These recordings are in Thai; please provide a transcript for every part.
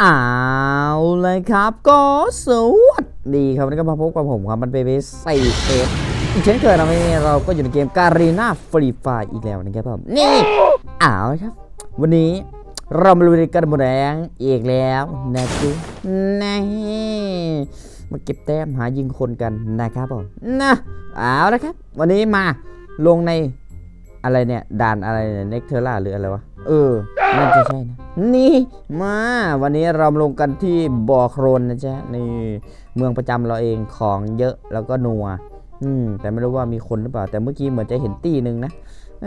เอาเลยครับก็สวัสดีครับวันนี้ก็มาพบกับผมครับมันเบเบใส่เอฟอีกเช่นเคยนะวันนี้เราก็อยู่ในเกมการีนาฟรีไฟอีกแล้วนะครับผมนี่เอาละครับ วันนี้เรามาลุยกันหมดแรงอีกแล้วนะจ๊ะนี่มาเก็บแต้มหายิงคนกันนะครับผมนะเอาละครับ วันนี้มาลงในอะไรเนี่ยด่านอะไรเนี่ยเน็กเทอร่าหรืออะไรวะ เออ น่าจะใช่นะ นี่มา วันนี้เราลงกันที่บ่อโครนนะจ๊ะนี่เมืองประจำเราเองของเยอะแล้วก็นัว อืม แต่ไม่รู้ว่ามีคนหรือเปล่า แต่เมื่อกี้เหมือนจะเห็นตีหนึ่งนะ เอ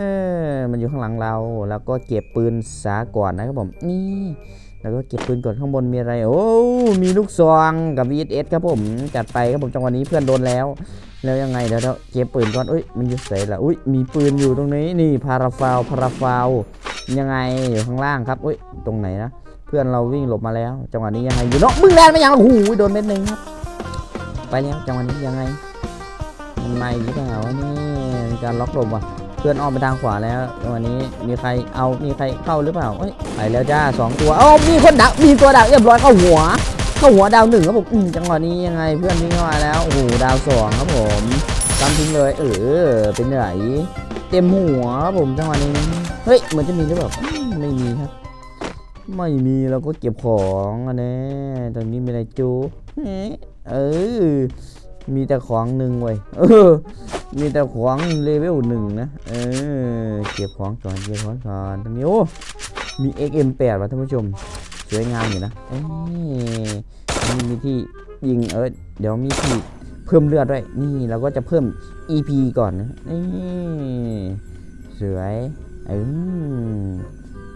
อ มันอยู่ข้างหลังเรา แล้วก็เก็บปืนสาก่อนนะครับผม นี่ แล้วก็เก็บปืนก่อนข้างบนมีอะไร โอ้ มีลูกซองกับ VSS ครับผม จัดไปครับผมจังหวะนี้เพื่อนโดนแล้ว แล้วยังไงเดี๋ยวเราเก็บปืนก่อนเอ้ย มันอยู่ใส่ละอุ้ย มีปืนอยู่ตรงนี้ นี่ พาราฟาว พาราฟาว ยังไงอยู่ข้างล่างครับอุ้ยตรงไหนนะเพื่อนเราวิ่งหลบมาแล้ว จังหวะนี้ยังไงอยู่เนาะมึงแลนไม่ยังโอ้โหโดนเม็ดหนึ่งครับ ไปแล้วจังหวะนี้ยังไงมันมาอีกหรือเปล่าวะนี่มีการล็อกหลบว่ะเพื่อนอ้อมไปทางขวาแล้วจังหวะนี้มีใครเอามีใครเข้าหรือเปล่าเอ้ยไปแล้วจ้าสองตัวเอ้ามีคนดักมีตัวดักเรียบร้อยเข้าหัว เข้าหัวดาวหนึ่งครับผมจังหวะนี้ยังไงเพื่อนวิ่งเข้ามาแล้วโอ้โหดาวสองครับผมตามทิ้งเลยเออเป็นไหน เต็มหัวผมจังหวะนี้ เฮ้ยเหมือนจะมีหรือเปล่าไม่มีครับ ไม่มีเราก็เก็บของอันนี้ตรงนี้มีอะไรจูเออ มีแต่ของหนึ่งเว้ยเออ มีแต่ของเลเวลหนึ่งนะ เออ เก็บของก่อน เก็บของก่อนตรงนี้โอ้ มี XM8 ว่ะท่านผู้ชม สวยงามอยู่นะเอ้ยมีที่ยิงเออเดี๋ยวมีที่ เพิ่มเลือดด้วย นี่เราก็จะเพิ่ม EP ก่อนนะนี่สวยเออ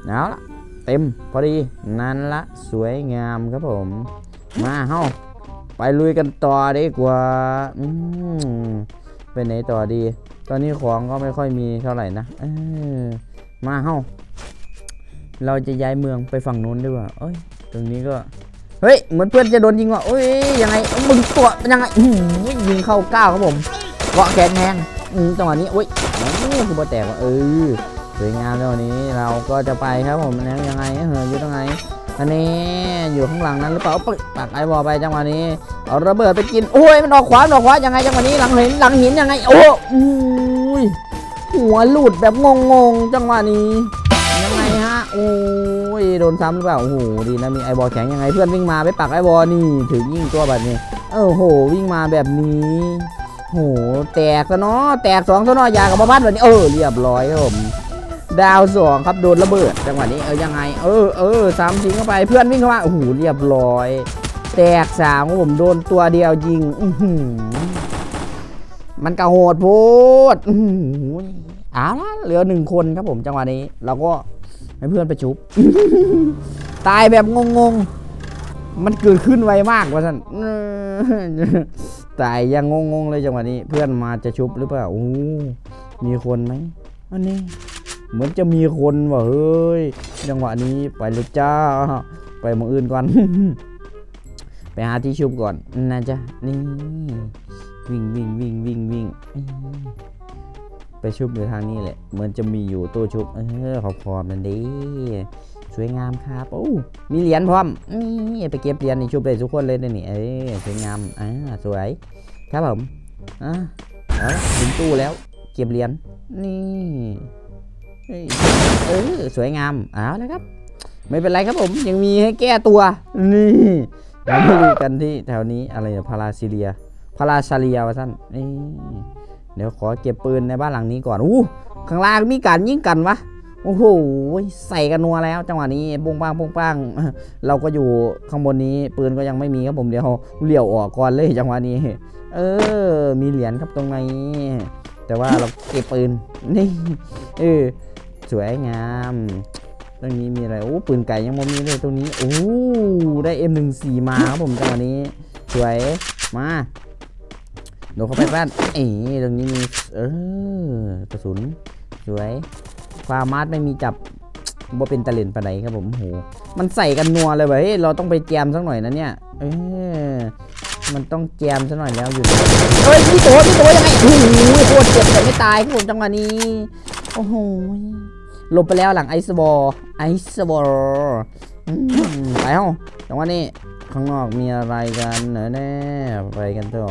เอาละเต็มพอดีนั่นละสวยงามครับผม มาเฮ้าไปลุยกันต่อดีกว่าอืมไปไหนต่อดี ตอนนี้ของก็ไม่ค่อยมีเท่าไหร่นะอมาเฮ้าเราจะย้ายเมืองไปฝั่งนู้นดีกว่าเอ้ย ตรงนี้ก็ เฮ้ยเหมือนเพื่อนจะโดนยิงว่ะเอ้ยยังไงมึงตัวเป็นยังไงอื้อหือยิงเข้าก้าวครับผมเกาะแขนแทงจังหวะนี้อุ้ยโอ้คือบอแตกว่ะเออสวยงามแล้ววันนี้เราก็จะไปครับผมแล้วยังไงเฮ้ยอยู่ตรงไหนอันนี้อยู่ข้างหลังนั้นหรือเปล่าปักไอ้บอลไปจังหวะนี้เอาระเบิดไปกินโอ้ยมันออกขวาออกขวายังไงจังหวะนี้หลังหินหลังหินยังไงโอ้อุ้ยหัวหลุดแบบงงๆจังหวะนี้ โดนซ้ำหรือเปล่า โอ้โห ดีนะ มีไอบอลแข็งยังไง เพื่อนวิ่งมาไปปักไอบอลนี่ถึงยิงตัวแบบนี้ โอ้โห วิ่งมาแบบนี้โห แตกซะเนาะ แตกสองซะเนาะอยากับบ้านแบบนี้ เออ เรียบร้อยครับผม ดาวสองครับ โดนระเบิด จังหวะนี้ เออ ยังไง เออ เออสามทิ้งเข้าไป เพื่อนวิ่งเข้ามา โอ้โห เรียบร้อย แตกสามครับผม โดนตัวเดียวยิง อือหือมันกระโหดโพดอื้อหือเอาละเหลือหนึ่งคนครับผม จังหวะนี้ เราก็ ให้เพื่อนไปชุบตายแบบงงๆ มันเกิดขึ้นไวมากว่าท่านตายยังงงๆเลยจังหวะนี้ เพื่อนมาจะชุบหรือเปล่าโอ้มีคนไหมอันนี้ เหมือนจะมีคนว่ะเฮ้ยจังหวะนี้ไปเลยจ้า ไปมองอื่นก่อน ไปหาที่ชุบก่อนนะจ๊ะนี่วิ่งวิ่งวิ่งวิ่งวิ่ง ไปชุบอยู่ทางนี้แหละเหมือนจะมีอยู่ตู้ชุบเออขอบขอบนั่นดีสวยงามครับโอ้มีเหรียญพร้อมนี่ไปเก็บเหรียญในชุบได้ทุกคนเลยนี่เอ้สวยงามอ่าสวย ครับผมอะเอาถึงตู้แล้วเก็บเหรียญนี่เออสวยงามเอาแล้วครับ ไม่เป็นไรครับผมยังมีให้แก้ตัว นี่มาดูกันที่แถวนี้อะไรพาราซิเลียพาราชาเลียวะท่านนี่ เดี๋ยวขอเก็บปืนในบ้านหลังนี้ก่อนอู้ข้างล่างมีการยิงกันวะโอ้โหใส่กันนัวแล้ว จังหวะนี้ปุ้งปังปุ้งปังเราก็อยู่ข้างบนนี้ปืนก็ยังไม่มีครับผมเดี๋ยวเลี้ยวออกก่อนเลยจังหวะนี้ เออ มีเหรียญครับตรงนี้แต่ว่าเราเก็บปืนนี่เออสวยงามตรงนี้มีอะไรโอ้ปืนไก่ยังไม่มีเลยตรงนี้โอ้ได้ M14 มาครับผมจังหวะนี้ สวยมา โดดเข้าไปบ้านเอ๋ตรงนี้มีเออกระสุนสวยความมาร์ทไม่มีจับบ่เป็นตะเลนปะไหนครับผมโหมันใส่กันนัวเลยเว้ยเฮ้เราต้องไปแจมสักหน่อยนะเนี่ยเออมันต้องแจมสักหน่อยแล้วอยู่เอ้ยพี่โตพี่โตยังไงโอ้โหโคตรเจ็บแต่ไม่ตายครับผมจังหวะนี้ โอ้โหหลบไปแล้วหลังไอซ์บอลไอซ์บอลไปเอ้าจังหวะนี้ ข้างนอกมีอะไรกันเหนอแน่ไปกันเถอ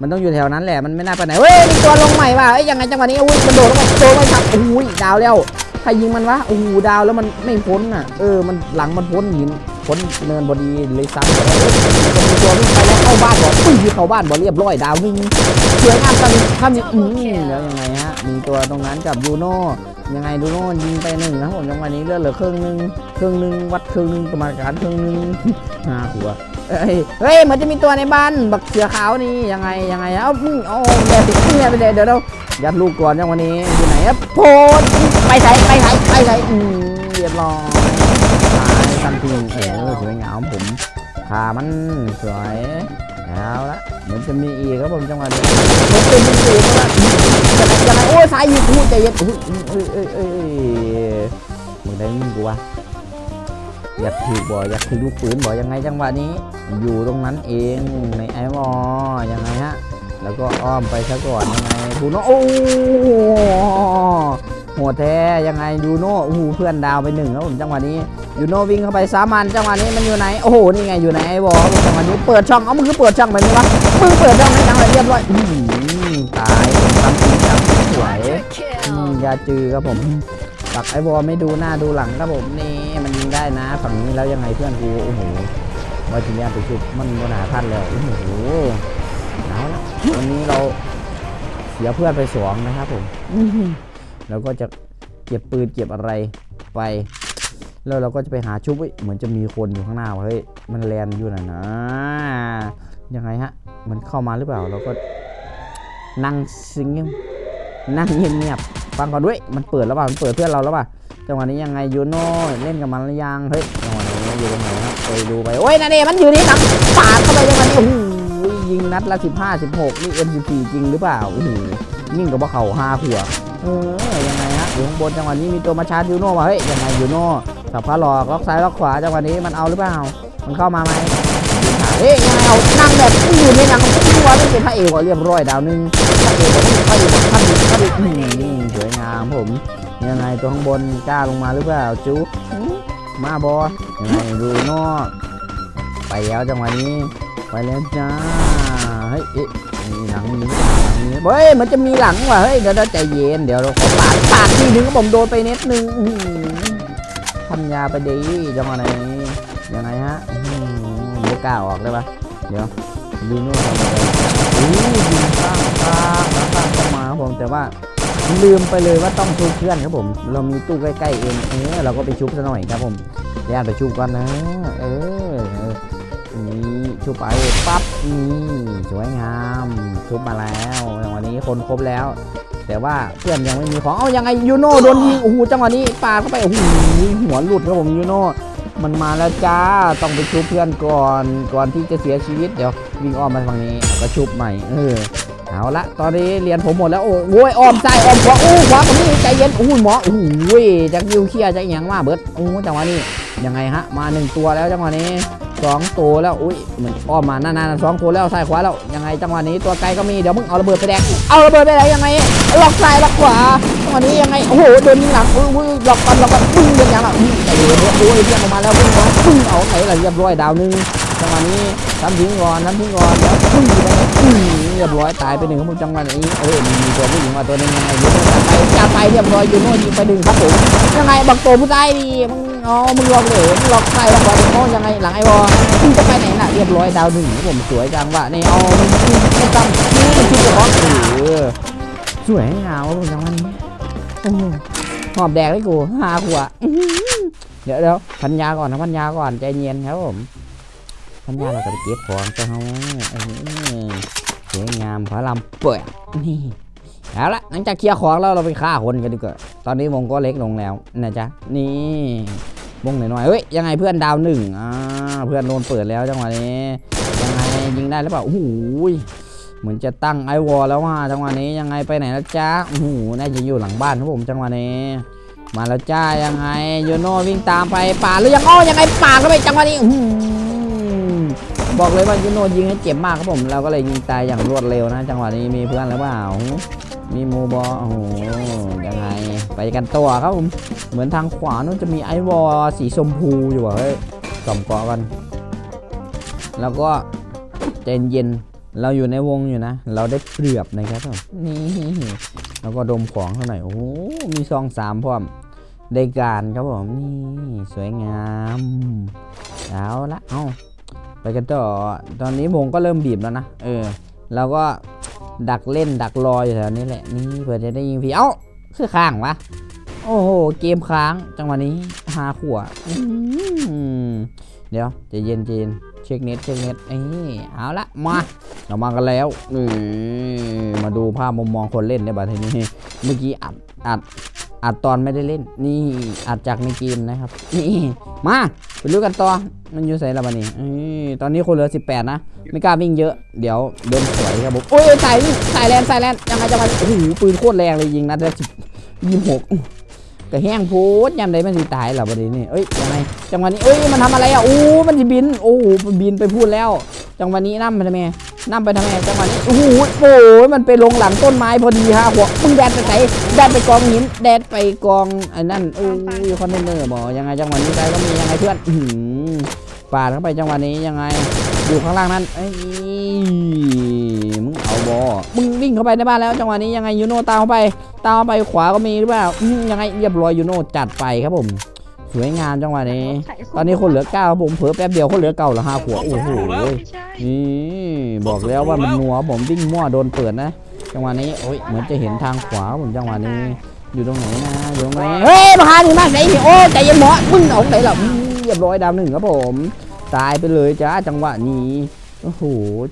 มันต้องอยู่แถวนั้นแหละมันไม่น่าไปไหนเว้ยมีตัวลงใหม่ว่ะเอ้ยยังไงจังหวะนี้อุ้ยมันโดดลงมาโดนไม่ทับอุ้ยดาวแล้วใครยิงมันวะโอ้โหดาวแล้วมันไม่พ้นอะเออมันหลังมันพ้นหินพ้นเนินบอดีเลยซ้ำมันมีตัววิ่งไปแล้วเข้าบ้านบ่ปุ้ยเข้าบ้านบ่เรียบร้อยดาววิ่งสวยงามตอนนี้ทำอย่างอืมแล้วยังไงฮะมีตัวตรงนั้นกับยูโน่ ยังไงดูโน่นยิงไปหนึ่งนะครับผมจังหวะนี้เลือดเหลือครึ่งหนึ่งครึ่งหนึ่งวัดครึ่งหนึ่งประมาณการครึ่งหนึ่งห้าหัวเอ้ยเฮ้ยเหมือนจะมีตัวในบ้านบักเสือขาวนี่ยังไงยังไงเอ้ามึงโอ้เดี๋ยวเดี๋ยวเดี๋ยวเดี๋ยวเดี๋ยวยัดลูกก่อนจังหวะนี้อยู่ไหนครับโพดไปไหนไปไหนไปไหนอืมเรียบร้อยตายทันทีเออสวยงามผมขามันสวย เอาละเหมือนจะมีอีกครับผมจังหวะนี้มันเป็นมีอีกแล้วยังไงยังไงโอ้ยสายยิงพูดใจเย็นอุ้ยเอ้ยเอ้ยเอ้ยเอ้ยมึงได้ยิงกูวะอยากถือบ่อยากถือลูกปืนบ่ยังไงจังหวะนี้ อยู่ตรงนั้นเองในไอวอยังไงฮะแล้วก็อ้อมไปซะก่อนยังไงบูโน่โอ้ โหหัวแท้ยังไงยูโน่โอ้โหเพื่อนดาวไปหนึ่งแล้วผมจังหวะนี้ยูโน่วิ่งเข้าไปสามันจังหวะนี้มันอยู่ไหนโอ้โหนี่ไงอยู่ในไอวอผมจังหวะนี้เปิดช่องเอ้ามึงคือเปิดช่องแบบนี้วะมึงเปิดช่องให้จังเลยเรียบร้อยอื้อหือตายทำจริงจังสวยยาจือครับผมปักไอ้บอลไม่ดูหน้าดูหลังครับผมนี่มันยิงได้นะ ฝั่งนี้แล้วยังไงเพื่อนกูโอ้โหว่าทีนี้ไปชุบมันโมนาพันแล้วโอ้โหเอาละวันนี้เราเสียเพื่อนไปสองนะครับผม อื้อหือแล้วก็จะเก็บปืนเก็บอะไรไป แล้วเราก็จะไปหาชุบเว้ยเหมือนจะมีคนอยู่ข้างหน้าว่ะเฮ้ยมันแลนอยู่น่ะนะยังไงฮะ มันเข้ามาหรือเปล่าเราก็นั่งซิงเงียบนั่งเงียบๆฟังก่อนด้วย มันเปิดแล้วเปล่ามันเปิดเพื่อนเราแล้วเปล่าจังหวะนี้ยังไงยูโน่เล่นกับมันหรือยังเฮ้ยจังหวะนี้อยู่ตรงไหนครับไปดูไปโอ้ยนั่นเองมันอยู่นี่นังปาดเข้าไปจังหวะนี้โอ้โหยิงนัดละ15 16นี่ M14 จริงหรือเปล่าโอ้โหยิ่งกับว่าเขาห้าขวบ เออยังไงฮะอยู่ข้างบนจังหวะนี้มีตัวมาชาร์จยูโน่มาเฮ้ยยังไงยูโน่สับขาหลอกล็อกซ้ายล็อกขวาจังหวะนี้มันเอาหรือเปล่ามันเข้ามาไหมเฮ้ยยังไงเอานั่งแบบอยู่ในหนังตัวไม่เป็นพระเอกเรียบร้อยดาวนึงพระเอกก็พระเอกท่านท่านนี่สวยงามผมยังไงตัวข้างบนกล้าลงมาหรือเปล่าจุ๊มาบอยังไงดูนอกไปแล้วจังหวะนี้ไปแล้วจ้าเฮ้ยมีหลังมีหลังมี เฮ้ยมันจะมีหลังว่ะเฮ้ยเดี๋ยวใจเย็นเดี๋ยวเราขอปาดปาดทีนึงก็ผมโดนไปเน็ตนึงทำยาไปดีจังหวะนี้ยังไงฮะอื้อหือไม่กล้าออกเลยปะเดี๋ยวดูนู่นทำอะไรอู้ยิงข้างข้างข้างเข้ามาผมแต่ว่าลืมไปเลยว่าต้องชุบเพื่อนครับผม เรามีตู้ใกล้ๆเองเออเราก็ไปชุบซะหน่อยครับผมเดี๋ยวไปชุบก่อนนะ เออุบไปปั๊บนี่สวยงามชุบมาแล้ววันนี้คนครบแล้ว แต่ว่าเพื่อนยังไม่มีของเอ้ายังไงยูโน่โดนยิงโอ้โหจังหวะนี้ปาเข้าไปโอ้โหหัวหลุดครับผมยูโน่มันมาแล้วจ้าต้องไปชุบเพื่อนก่อนก่อนที่จะเสียชีวิตเดี๋ยววิ่งอ้อมมาฝั่งนี้ก็ชุบใหม่เออ เอาละตอนนี้เรียนผมหมดแล้วโอ้โหอ้อมซ้ายอ้อมขวาอู้ขวาผมนี่ใจเย็นอู้หมออู้ยจากยิวเคลียจากย่างว่าเบิร์ดอู้จังหวะนี้ยังไงฮะมาหนึ่งตัวแล้วจังหวะนี้สองตัวแล้วอุ้ยเหมือนอ้อมมานานๆสองตัวแล้วซ้ายขวาแล้วยังไงจังหวะนี้ตัวไกลก็มีเดี๋ยวมึงเอาระเบิดไปแดกเอาระเบิดไปแดกยังไงล็อกซ้ายล็อกขวาจังหวะนี้ยังไงโอ้โหโดนยิงหลังอุ้ยล็อกกันล็อกกันปึ้งเป็นยังอะอื้อใจเย็นโอ้ยเรียกออกมาแล้วปึ้งปึ้งเอาไหนล่ะเรียบร้อยดาวนึงจังหวะนี้ ทำทิ้งก่อนทำทิ้งก่อนแล้วปึ้งเลยปึ้งเรียบร้อยตายไปหนึ่งครับผมจังหวะนี้เอ้ยมีตัวผู้หญิงมาตัวนึงยังไงยูโน่จัดไปจัดไปเรียบร้อยยูโน่ยิงไปหนึ่งครับผมยังไงบักโตผู้ใต้ดีมึงอ๋อมึงหลอกเลวมึงหลอกใครหลอกบอลโอ้ยังไงหลังไอ้บอลมึงจะไปไหนน่ะเรียบร้อยดาวหนึ่งผมสวยจังวะนี่เอามึงไม่จำนี่มันคิดจะของเออสวยงามครับผมจังหวะนี้โอ้หอบแดกเลยกูหาขวบอื้อหือเดี๋ยวเดี๋ยวพันยาก่อนนะพันยาก่อนใจเย็นครับผม พันยาเราก็ไปเก็บของเจ้าเฮาเออสวยงามพระลำเปิดนี่เอาละหลังจากเคลียร์ของแล้วเราไปฆ่าคนกันดีกว่าตอนนี้วงก็เล็กลงแล้วนะจ๊ะนี่วงหน่อยๆเฮ้ยยังไงเพื่อนดาวหนึ่งอ่าเพื่อนโดนเปิดแล้วจังหวะนี้ยังไงยิงได้หรือเปล่าโอ้โหเหมือนจะตั้งไอวอลแล้วว่าจังหวะนี้ยังไงไปไหนแล้วจ้าโอ้โหน่าจะอยู่หลังบ้านครับผมจังหวะนี้มาแล้วจ้ายังไงโยโน่วิ่งตามไปป่าหรือยังอ้อยังไงป่าเข้าไปจังหวะนี้อื บอกเลยว่าโยโน่ยิงให้เจ็บมากครับผม เราก็เลยยิงตายอย่างรวดเร็วนะ จังหวะนี้มีเพื่อนหรือเปล่า มีมูบอโอ้โหยังไง ไปกันต่อครับผม เหมือนทางขวานู้นจะมีไอวอลสีชมพูอยู่อะเฮ้ยกล่อมเกาะกัน แล้วก็ใจนเย็นเราอยู่ในวงอยู่นะ เราได้เปรียบนะครับผมนี่แล้วก็ดมของเท่าไหร่โอ้โหมีซองสามพร้อมได้การครับผมนี่สวยงาม เอาละเอา ไปกันต่อตอนนี้วงก็เริ่มบีบแล้วนะ เออเราก็ดักเล่นดักรออยู่แถวนี้แหละ นี่เพื่อจะได้ยิงพี่เอ้าคือค้างวะ โอ้โห เกมค้างจังหวะนี้หาขวดเดี๋ยวจะเย็นเย็นเช็คเน็ตเช็คเน็ตเอ้ยเอาละมาเรามากันแล้วนี่มาดูภาพมุมมองคนเล่นในบัดทีนี้ เมื่อกี้อัดอัด อัดตอนไม่ได้เล่น นี่อัดจากในเกมนะครับ นี่มาไปรู้กันต่อ มันอยู่ใส่ละบันนี้ตอนนี้คนเหลือ 18 นะ ไม่กล้าวิ่งเยอะ เดี๋ยวโดนสวยครับผมโอ้ยใส่ใส่แลนใส่แลนยังไงจังหวะนี้โอ้โหปืนโคตรแรงเลยยิงนัดละสิบยี่สิบหกกระแห้งโพดยามใดมันสิตายเหรอบัดนี้นี่เอ้ยยังไงจังหวะนี้เอ้ยมันทำอะไรอะโอ้มันจะบิน โอ้โหมันบินไปพูดแล้ว จังหวะนี้นั่มไปทำไม นั่มไปทำไมจังหวะนี้โอ้โหโอ้ยมันไปลงหลังต้นไม้พอดีฮะหัวมึงแดดไปไหนแดดไปกองหินแดดไปกองไอ้นั่นโอ้ยคอนเทนเนอร์บอกยังไงจังหวะนี้ได้ก็มียังไงเพื่อนอื้อหือปาดเข้าไปจังหวะนี้ยังไงอยู่ข้างล่างนั้นเอ้ยมึงเอาบอมึงวิ่งเข้าไปในบ้านแล้วจังหวะนี้ยังไงยูโน่ตามเข้าไปตามเข้าไปขวาก็มีหรือเปล่าอืมยังไงเรียบร้อยยูโน่จัดไปครับผม สวยงามจังหวะนี้ ตอนนี้คนเหลือเก้าครับผมเผลอแป๊บเดียวคนเหลือเก้าเหลือห้าขวบโอ้โหไม่ใช่นี่บอกแล้วว่ามันนัวผมวิ่งมั่วโดนเปิดนะจังหวะนี้โอ้ยเหมือนจะเห็นทางขวาผมจังหวะนี้ อยู่ตรงไหนนะอยู่ตรงไหนเฮ้ยมาหาหนึ่งมาไหนนี่โอ้ยใจเย็นหมอมึงเอาไหนล่ะอืมเรียบร้อยดาวหนึ่งครับผมตายไปเลยจ้าจังหวะนี้โอ้โห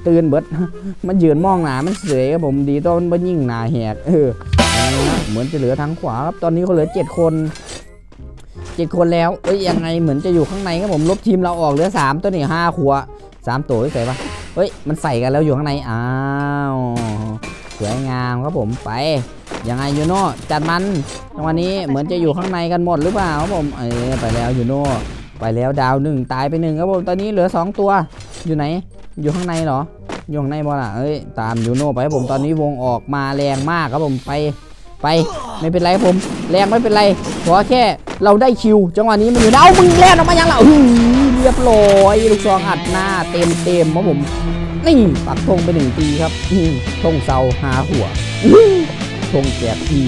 ตื่นเบิดมันยืนมองหนามันเสยครับผมดีตอนมันยิ่งหนาแหกเออเหมือนจะเหลือทางขวาครับตอนนี้เขาเหลือเจ็ดคน เจ็ดคนแล้วเอ้ยยังไงเหมือนจะอยู่ข้างในครับผมลบทีมเราออกเหลือสามตัวนี่ห้าขวบสามตัวใส่ปะเฮ้ยมันใส่กันแล้วอยู่ข้างในอ้าวสวยงามครับผมไปยังไงยูโน่จัดมันจังหวะนี้เหมือนจะอยู่ข้างในกันหมดหรือเปล่าครับผมเออไปแล้วยูโน่ไปแล้วดาวหนึ่งตายไปหนึ่งครับผมตอนนี้เหลือสองตัวอยู่ไหน อยู่ข้างในเหรออยู่ข้างในบอลอะเอ้ยตามยูโน่ไปครับผมตอนนี้วงออกมาแรงมากครับผมไปไป ไม่เป็นไรครับผม แรงไม่เป็นไรขอแค่เราได้คิว จังหวะนี้มันอยู่นะเอามึงแรงออกมายังล่ะอื้อเรียบร้อยลูกซองอัดหน้าเต็มเต็มครับผมนี่ปักธงไปหนึ่งทีครับธงเซาหาหัวธงแจกที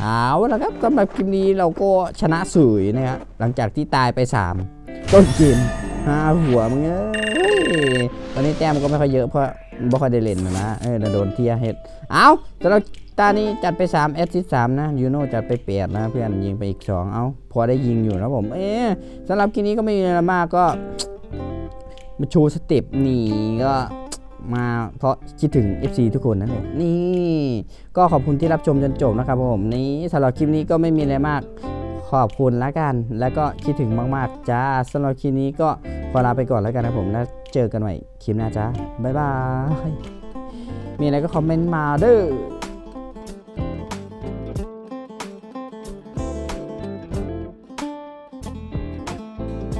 เอาละครับสำหรับคลิปนี้เราก็ชนะสวยนะครับหลังจากที่ตายไป 3 ต้นเกมหาหัวมึงเอ้ยตอนนี้แต้มก็ไม่ค่อยเยอะเพราะบ่ค่อยได้เล่นนะนะเออโดนเทียเฮ็ด เอาสำหรับ ตานี้จัดไป3แอสซิสต์3นะยูโน่จัดไป8นะเพื่อนยิงไปอีก 2 เอาพอได้ยิงอยู่นะผม เอ๊ะสำหรับคลิปนี้ก็ไม่มีอะไรมากก็มาโชว์สเต็ปนี่ก็มาเพราะคิดถึง FC ทุกคนนั่นเองนี่ ก็ขอบคุณที่รับชมจนจบนะครับผมนี่สำหรับคลิปนี้ก็ไม่มีอะไรมาก ขอบคุณแล้วกัน แล้วก็คิดถึงมากๆจ้าสำหรับคลิปนี้ก็ขอลาไปก่อนแล้วกันนะผมแล้วเจอกันใหม่คลิปหน้าจ้าบ๊ายบายมีอะไรก็คอมเมนต์มาเด้อ